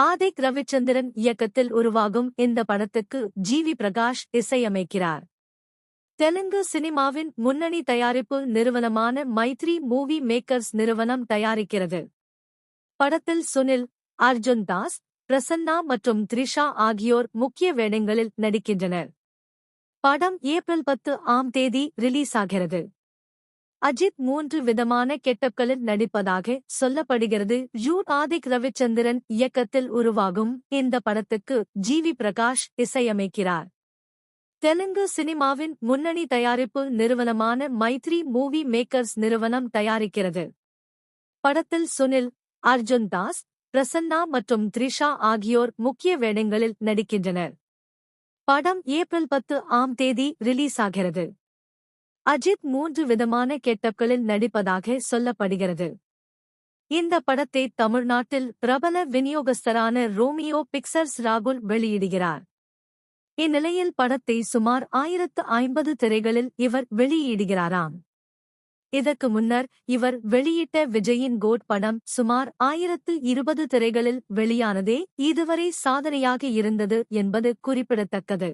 ஆதிக் ரவிச்சந்திரன் இயக்கத்தில் உருவாகும் இந்த படத்துக்கு ஜி வி பிரகாஷ் இசையமைக்கிறார். தெலுங்கு சினிமாவின் முன்னணி தயாரிப்பு நிறுவனமான மைத்ரி மூவி மேக்கர்ஸ் நிறுவனம் தயாரிக்கிறது. படத்தில் சுனில் அர்ஜுன் தாஸ் பிரசன்னா மற்றும் த்ரிஷா ஆகியோர் முக்கிய வேடங்களில் நடிக்கின்றனர். படம் ஏப்ரல் பத்து ஆம் தேதி ரிலீஸ் ஆகிறது அஜித் மூன்று விதமான கெட்டப்களில் நடிப்பதாக சொல்லப்படுகிறது. யூ. ஆதிக் ரவிச்சந்திரன் இயக்கத்தில் உருவாகும் இந்த படத்துக்கு ஜி. வி. பிரகாஷ் இசையமைக்கிறார். தெலுங்கு சினிமாவின் முன்னணி தயாரிப்பு நிறுவனமான மைத்ரி மூவி மேக்கர்ஸ் நிறுவனம் தயாரிக்கிறது. படத்தில் சுனில் அர்ஜுன் தாஸ் பிரசன்னா மற்றும் த்ரிஷா ஆகியோர் முக்கிய வேடங்களில் நடிக்கின்றனர். படம் ஏப்ரல் பத்து ஆம் தேதி ரிலீஸ் ஆகிறது. அஜித் மூன்று விதமான கெட்டப்களில் நடிப்பதாக சொல்லப்படுகிறது. இந்த படத்தை தமிழ்நாட்டில் பிரபல விநியோகஸ்தரான ரோமியோ பிக்சர்ஸ் ராகுல் வெளியிடுகிறார். இந்நிலையில் படத்தை சுமார் ஆயிரத்து ஐம்பது திரைகளில் இவர் வெளியிடுகிறாராம். இதற்கு முன்னர் இவர் வெளியிட்ட விஜயின் கோட் படம் சுமார் ஆயிரத்து இருபது திரைகளில் வெளியானதே இதுவரை சாதனையாக இருந்தது என்பது குறிப்பிடத்தக்கது.